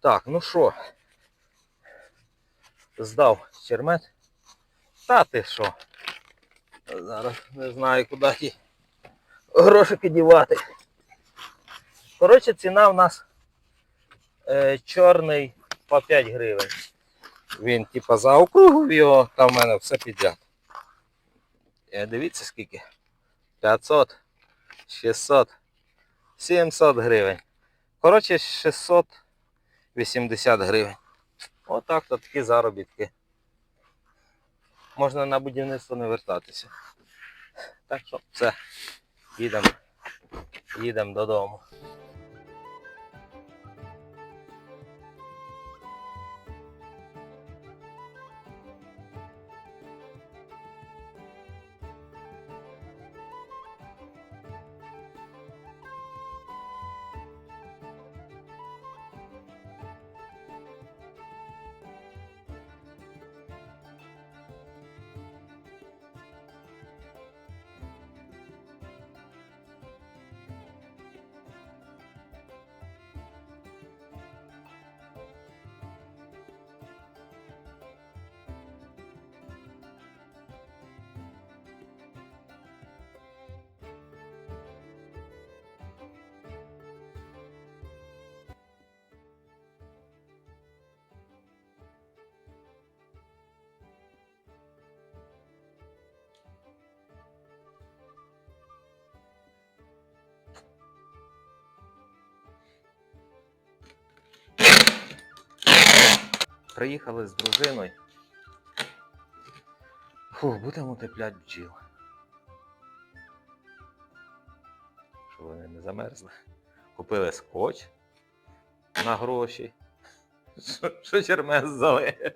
Так, ну що? Здав чермет. Та ти що? Зараз не знаю, куди ті грошики дівати. Коротше, ціна в нас е, чорний по 5 гривень. Він типа заокруглив його, там в мене все підряд. Е, дивіться скільки. 500, 600, 700 гривень. Коротше, 680 гривень. Отак то такі заробітки. Можна на будівництво не вертатися. Так що все. Їдемо. Їдемо додому. Приїхали з дружиною. Фу, будемо утепляти бджіл. Щоб вони не замерзли. Купили скотч на гроші. Що- чермес здали.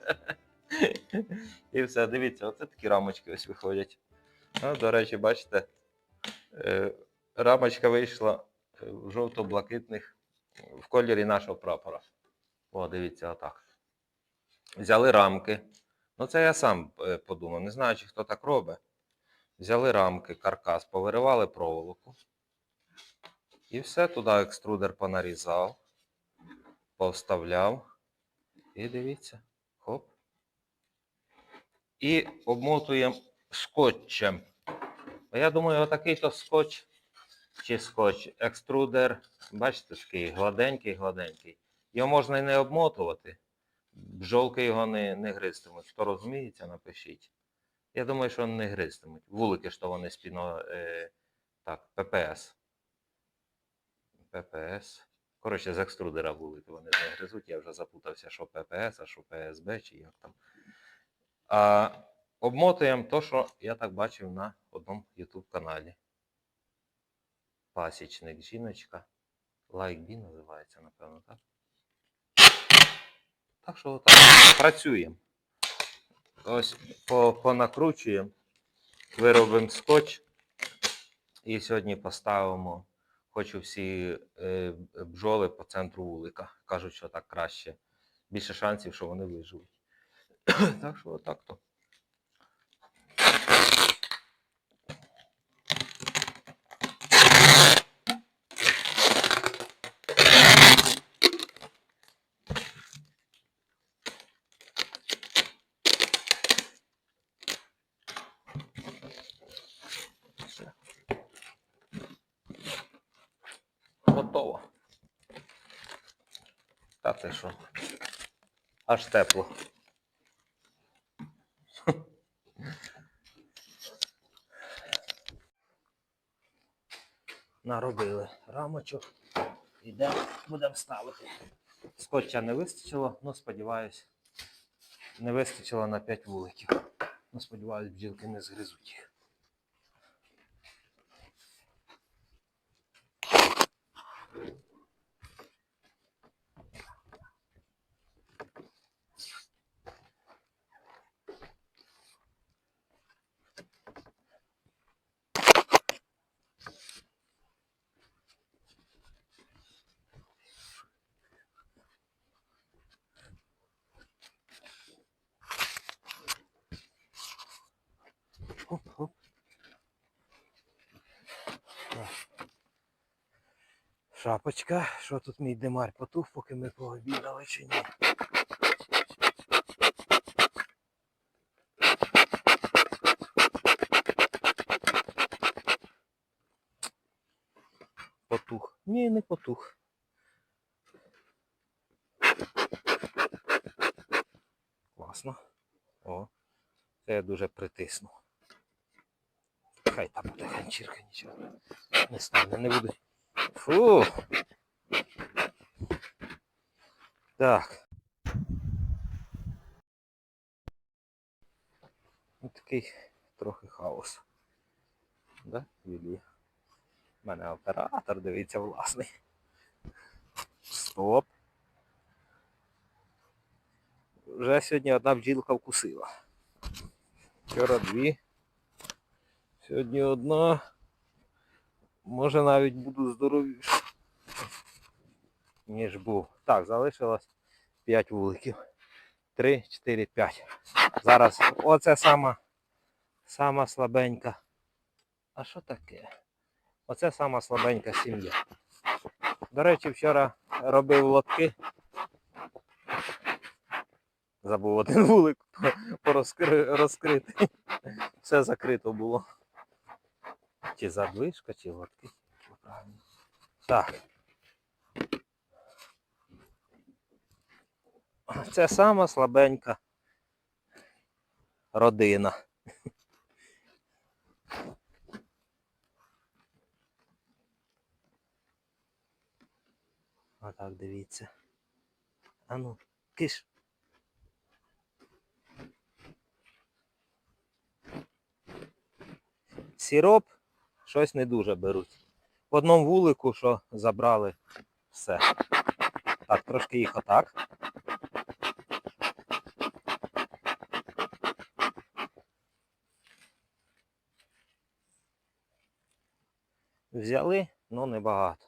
І все, дивіться, оце такі рамочки ось виходять. Ну, до речі, бачите, е, рамочка вийшла е, в жовто-блакитних в кольорі нашого прапора. О, дивіться, отак. Взяли рамки. Ну, це я сам е, подумав, не знаю, чи хто так робить. Взяли рамки, каркас, повиривали проволоку. І все, туди екструдер понарізав, повставляв. І дивіться. Хоп. І обмотуємо скотчем. Я думаю, отакий то скотч чи скотч, екструдер, бачите, такий гладенький, гладенький. Його можна і не обмотувати. Бджолки його не, не гристимуть. Хто розуміється, напишіть. Я думаю, що не гристимуть. Вулики, що вони спіно. Е, так, ППС. ППС. Коротше, з екструдера вулики вони не гризуть. Я вже запутався, що ППС, а що ПСБ, чи як там. А обмотуємо то, що я так бачив на одному YouTube каналі. Пасічник жіночка. Лайк-бі називається, напевно, так? Так що отак. Працюємо. Ось понакручуємо, виробимо скотч. І сьогодні поставимо, хочу всі е, бджоли по центру вулика. Кажуть, що так краще. Більше шансів, що вони виживуть. так що отак то. Все. Готово. Та ти що? Аж тепло. Наробили рамочок. Іде, будемо ставити. Скотча не вистачило, ну сподіваюсь, не вистачило на 5 вуликів. Ну, сподіваюсь, бджілки не згризуть їх. Шапочка, що тут мій димар потух, поки ми пообідали чи ні. Потух. Ні, не потух. Класно. О, це я дуже притиснув. Хай там буде ганчірка, нічого не стане, не буде. Фу. Так. Ось такий трохи хаос. Да, Юлія? У мене оператор, дивіться, власний. Стоп. Вже сьогодні одна бджілка вкусила. Вчора дві. Сьогодні одна. Може навіть буду здоровіше. Ніж був. Так, залишилось 5 вуликів. 3, 4, 5. Зараз оце сама, сама слабенька. А що таке? Оце сама слабенька сім'я. До речі, вчора робив лотки. Забув один вулик порозкри- розкрити. Все закрито було. Чи задвижка, чи. Правильно. Так. Це сама слабенька родина. Отак дивіться. А ну, киш. Сіроп щось не дуже беруть. В одному вулику, що забрали все. Так, трошки їх отак. Взяли, але небагато.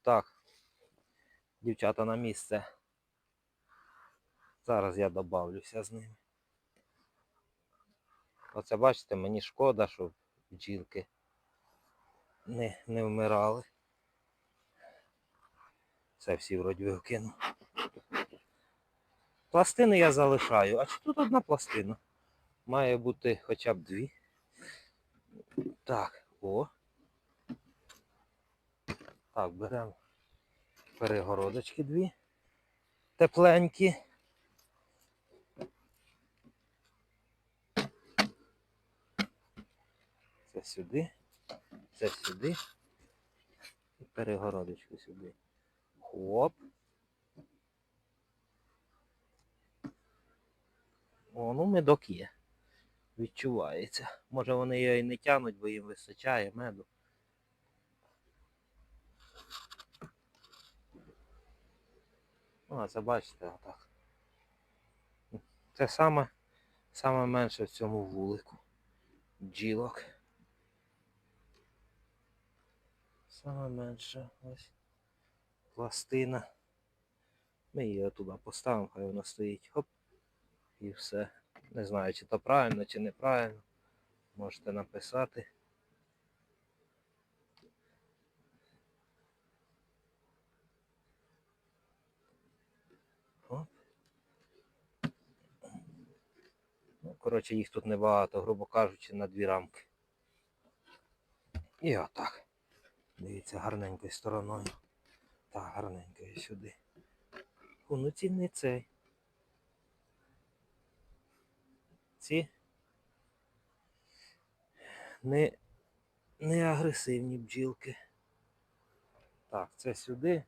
Так, дівчата на місце. Зараз я добавлюся з ними. Оце бачите, мені шкода, щоб бджілки не, не вмирали. Це всі вроді викину. Пластини я залишаю. А чи тут одна пластина? Має бути хоча б дві. Так, о. Так, беремо перегородочки дві. Тепленькі. Сюди, це сюди. І перегородочку сюди. Хоп. О, ну медок є. Відчувається. Може вони її не тянуть, бо їм вистачає меду. Ну, а це бачите отак. Це саме, саме менше в цьому вулику. Бджілок. Саме менше ось пластина. Ми її туди поставимо, хай вона стоїть. Хоп. І все. Не знаю, чи то правильно, чи неправильно. Можете написати. Ну, коротше, їх тут небагато, грубо кажучи, на дві рамки. І отак. Дивіться, гарненькою стороною. Так, гарненькою сюди. Ну ці не цей. Ці не, не агресивні бджілки. Так, це сюди.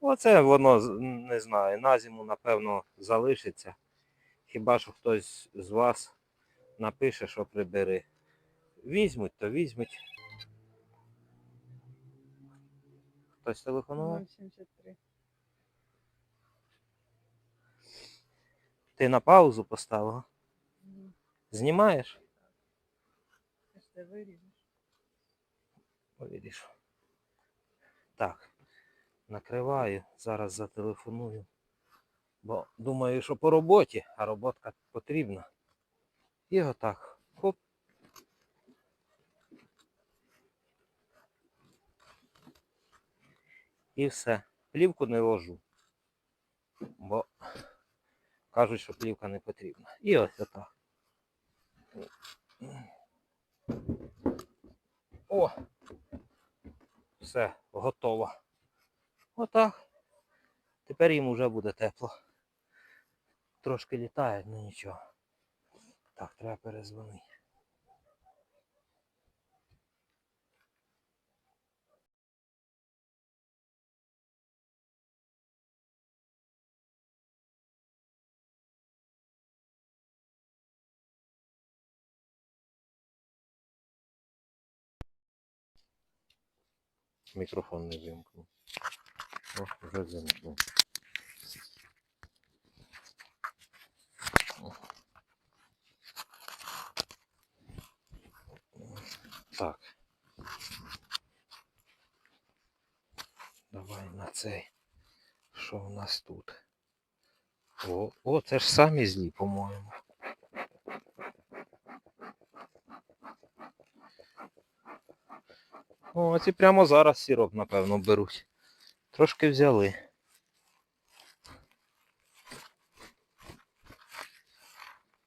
Оце воно, не знаю, на зиму, напевно, залишиться. Хіба що хтось з вас напише, що прибери. Візьмуть, то візьмуть. Хтось телефонував? 073. Ти на паузу поставила? Мгм. Знімаєш? Ж це виріжеш. Так. Накриваю, зараз зателефоную. Бо думаю, що по роботі, а роботка потрібна. І отак. Хоп. І все. Плівку не ложу. Бо кажуть, що плівка не потрібна. І ось отак. О! Все, готово. Отак. Тепер їм вже буде тепло. Трошки літає, ну нічого. Так, треба перезвонити. Мікрофон не вимкнув. О, вже вимкнув. Так. Давай на цей. Що в нас тут? О, о, це ж самі злі, по-моєму. О, ці прямо зараз сироп, напевно, беруть. Трошки взяли.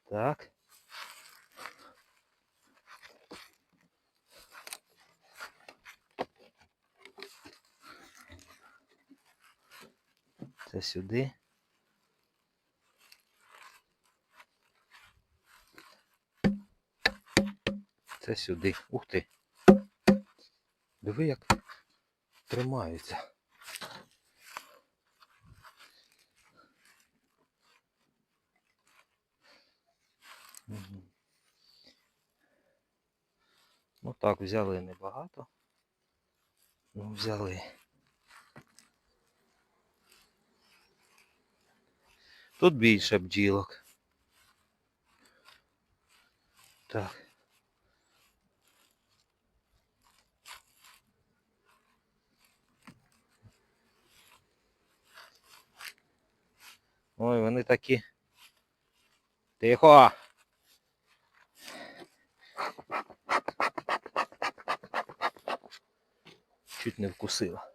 Так. Це сюди. Це сюди. Ух ти. Диви, як тримаються. Ну так, взяли небагато. Ну, взяли. Тут більше бджілок. Так. Ой, вони такі. Тихо. Чуть не вкусила.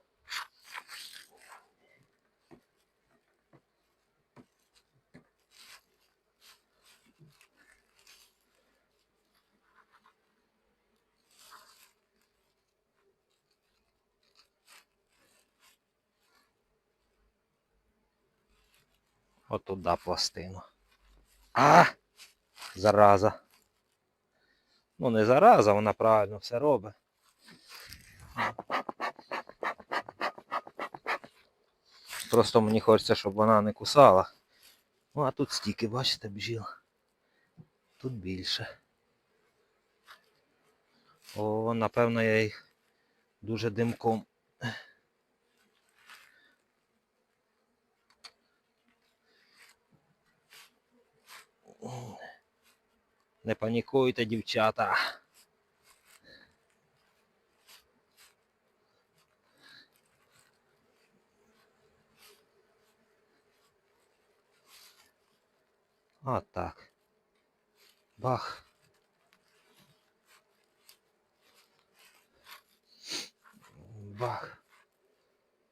Отуда пластину. А! Зараза. Ну не зараза, вона правильно все робить. Просто мені хочеться, щоб вона не кусала. Ну, а тут стільки, бачите, бджіл. Тут більше. О, напевно, я їх дуже димком. Не панікуйте, дівчата. От так. Бах. Бах.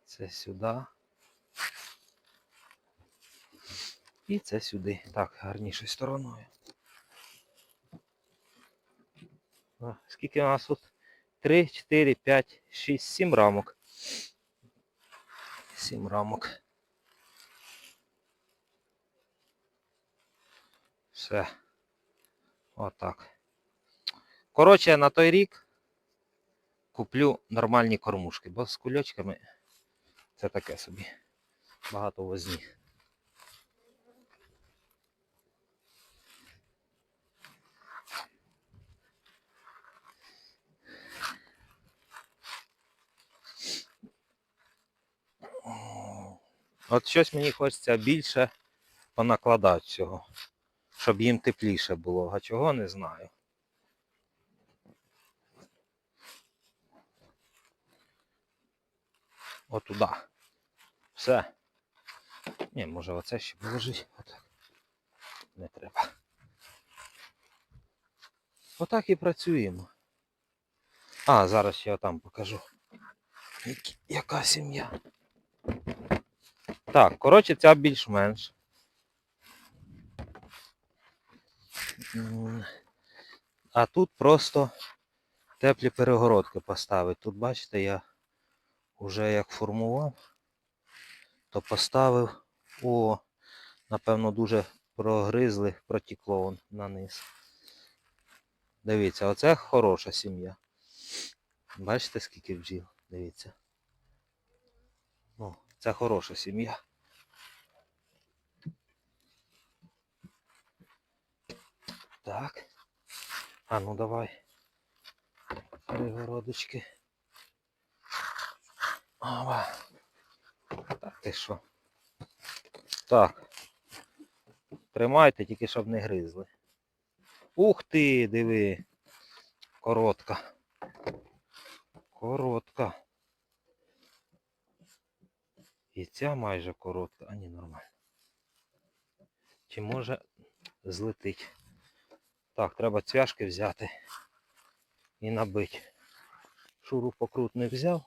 Це сюди. І це сюди. Так, гарнішою стороною. А, Скільки у нас тут? 3, 4, 5, 6, 7 рамок. 7 рамок. Все. Отак. Коротше, на той рік куплю нормальні кормушки, бо з кульочками це таке собі. Багато возні. От щось мені хочеться більше понакладати цього, щоб їм тепліше було. А чого не знаю. Отуда. Все. Ні, може оце ще положить. Отак. Не треба. Отак і працюємо. А, зараз ще там покажу. Яка сім'я. Так, коротше, ця більш-менш. А тут просто теплі перегородки поставити. Тут, бачите, я вже як формував, то поставив, о, напевно, дуже прогризли, протікло вон на низ. Дивіться, оце хороша сім'я. Бачите, скільки бджіл? Дивіться. Це хороша сім'я. Так. А ну давай. Перегородочки. Ова. Так, ти що? Так. Тримайте, тільки щоб не гризли. Ух ти, диви. Коротка. Коротка. І ця майже коротка, а ні, нормально. Чи може злетить? Так, треба цвяшки взяти і набити. Шуру покрут не взяв.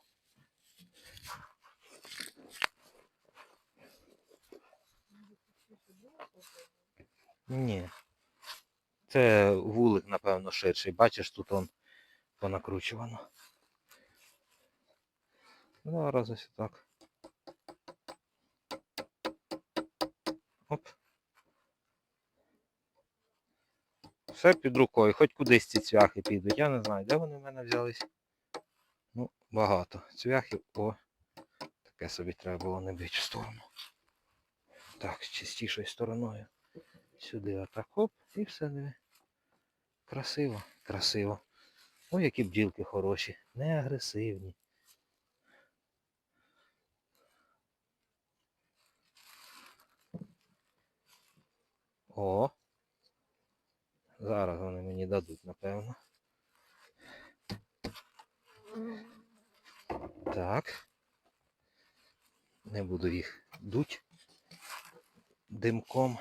Ні. Це вулик, напевно, ширший. Бачиш, тут он понакручувано. Зараз ось так. Оп. Все під рукою, хоч кудись ці цвяхи підуть. Я не знаю, де вони в мене взялись. Ну, багато. Цвяхів, о, таке собі треба було не бити в сторону. Так, з чистішою стороною. Сюди отак хоп, і все диви. Красиво, красиво. Ой, які бджілки хороші, не агресивні. О. Зараз вони мені дадуть, напевно. Так. Не буду їх дуть димком.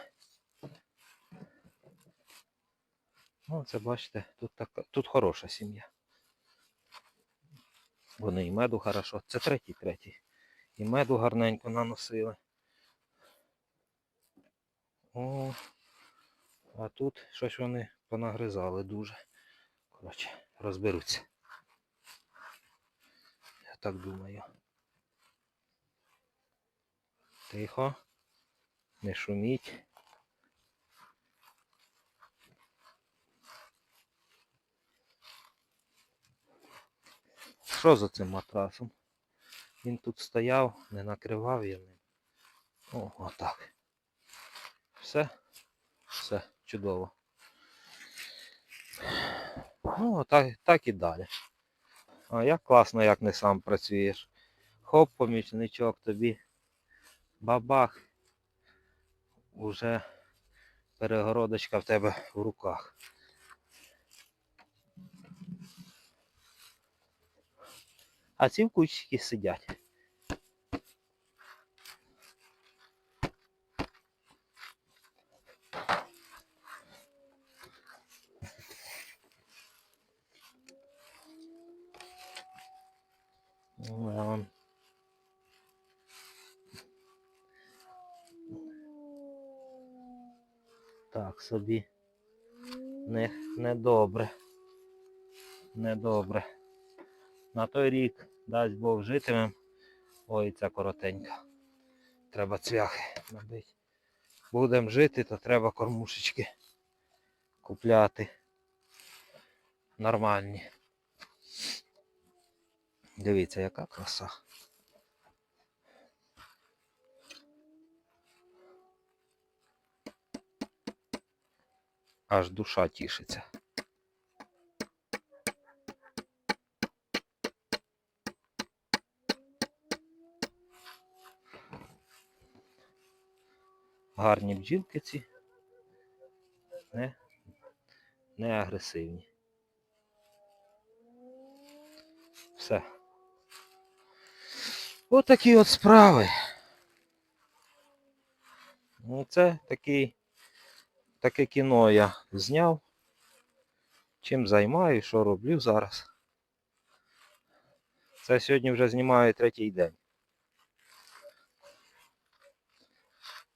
Ну, це бачите, тут така, тут хороша сім'я. Вони і меду хорошо. Це третій, третій. І меду гарненько наносили. О, а тут щось вони понагризали дуже. Коротше, розберуться. Я так думаю. Тихо. Не шуміть. Що за цим матрасом? Він тут стояв, не накривав я ним. О, отак. Все. Чудово. Ну, так, так і далі. А як класно, як не сам працюєш. Хоп, помічничок тобі. Бабах. Уже перегородочка в тебе в руках. А ці в кучці сидять. Да. Так собі. Не, недобре. Недобре. На той рік, дасть Бог, житимем. Ой, ця коротенька. Треба цвяхи набити. Будемо жити, то треба кормушечки купляти. Нормальні. Дивіться, яка краса. Аж душа тішиться. Гарні бджілки ці. Не, не агресивні. Все. Отакі от справи. Ну, це такий, таке кіно я зняв. Чим займаю, що роблю зараз. Це сьогодні вже знімаю третій день.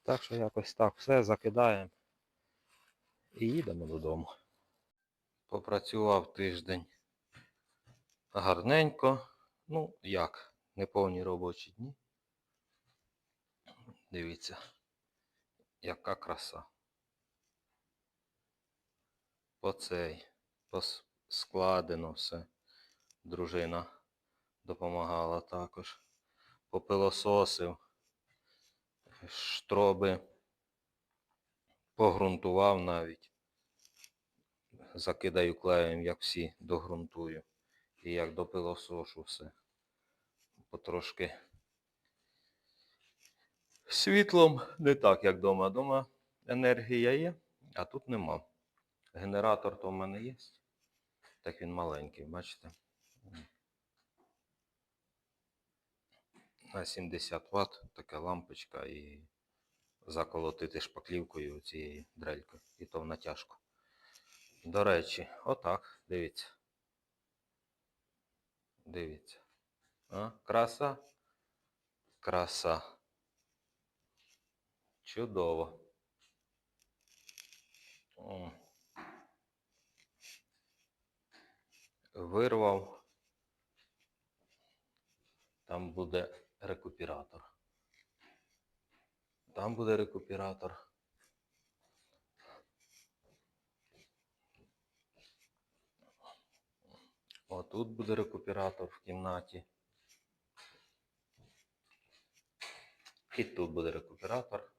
Так що якось так все закидаємо і їдемо додому. Попрацював тиждень гарненько. Ну, як, неповні робочі дні. Дивіться, яка краса. По цей, пос- складено все. Дружина допомагала також. Попилососив, штроби погрунтував навіть. Закидаю клеєм, як всі догрунтую. І як до пилосошу все. Потрошки світлом не так, як вдома. Дома енергія є, а тут нема. Генератор то в мене є. Так він маленький, бачите? На 70 Вт така лампочка і заколотити шпаклівкою цією дрелькою. І то в натяжку. До речі, отак, дивіться. Дивіться. А, краса. Краса. Чудово. О. Вирвав. Там буде рекуператор. Там буде рекуператор. Отут буде рекуператор в кімнаті. І тут буде рекуператор.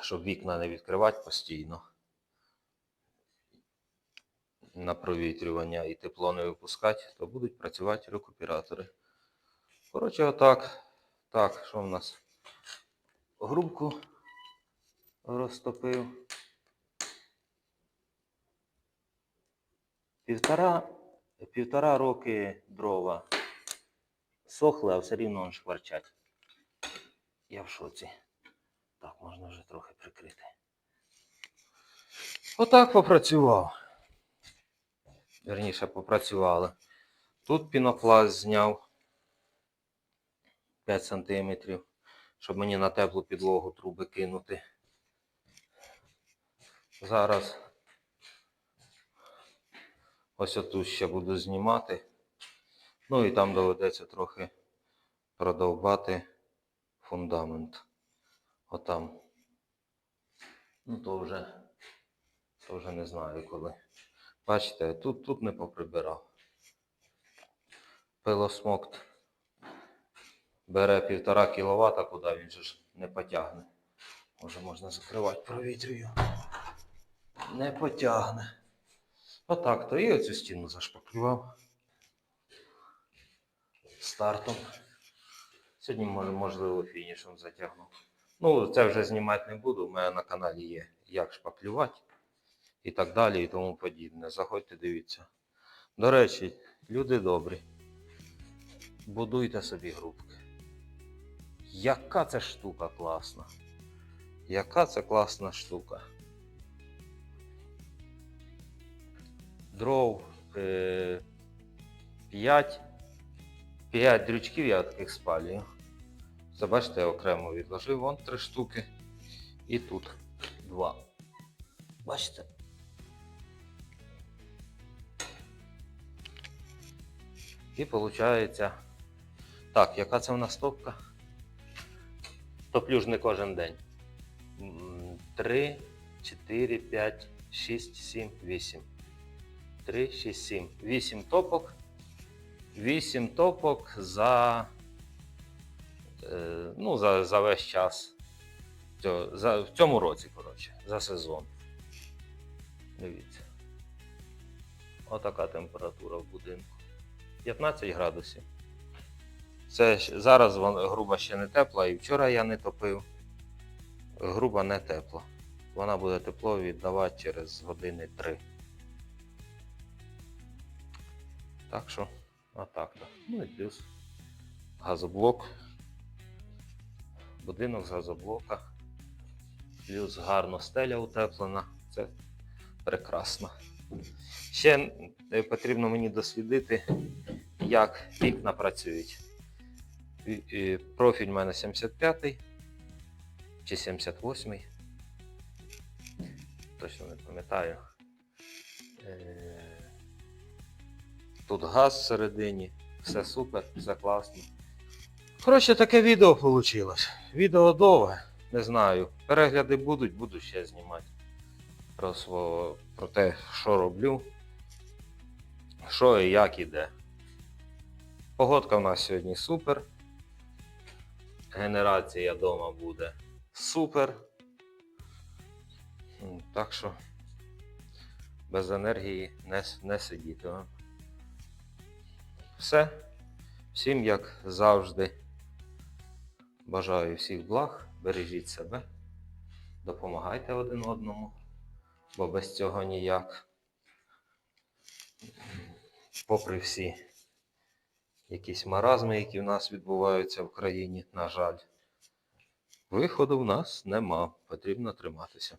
Щоб вікна не відкривати постійно. На провітрювання і тепло не випускати, то будуть працювати рекуператори. Коротше, отак. Так, що в нас? Грубку розтопив. Півтора, півтора роки дрова сохли, а все рівно он шкварчать. Я в шоці. Так, можна вже трохи прикрити. Отак попрацював. Верніше, попрацювали. Тут пінопласт зняв 5 см, щоб мені на теплу підлогу труби кинути. Зараз ось отут ще буду знімати. Ну і там доведеться трохи продовбати фундамент. Отам. Ну то вже, то вже не знаю коли. Бачите, тут, тут не поприбирав. Пилосмокт бере півтора кіловата, куди він же ж не потягне. Може можна закривати провітрюю. Не потягне. Отак, то і оцю стіну зашпаклював. Стартом. Сьогодні, можливо, фінішем затягну. Ну, це вже знімати не буду. У мене на каналі є як шпаклювати і так далі, і тому подібне. Заходьте, дивіться. До речі, люди добрі. Будуйте собі групки. Яка це штука класна. Яка це класна штука. Дров е, 5. 5 дрючків я таких спалюю. Це я окремо відложив вон три штуки. І тут два. Бачите? І виходить. Так, яка це в нас топка? Топлю ж не кожен день. 3, 4, 5, 6, 7, 8. 3, 6, 7. 8 топок. 8 топок за, е, ну, за, за весь час. За, в цьому році, коротше, за сезон. Дивіться. Отака температура в будинку. 15 градусів. Це зараз груба ще не тепла, і вчора я не топив. Груба не тепла. Вона буде тепло віддавати через години 3. Так що, отак. то. Ну і плюс газоблок. Будинок з газоблока. Плюс гарно стеля утеплена. Це прекрасно. Ще е, потрібно мені дослідити, як вікна працюють. Профіль в мене 75-й, чи 78-й. Точно не пам'ятаю. Тут газ всередині, все супер, все класно. Коротше, таке відео вийшло. Відео довге, не знаю. Перегляди будуть, буду ще знімати. Про, свого, про те, що роблю, що і як іде. Погодка в нас сьогодні супер. Генерація вдома буде супер. Так що без енергії не, не сидіти. Все. Всім, як завжди, бажаю всіх благ, бережіть себе, допомагайте один одному, бо без цього ніяк. Попри всі якісь маразми, які в нас відбуваються в країні, на жаль, виходу в нас нема. Потрібно триматися.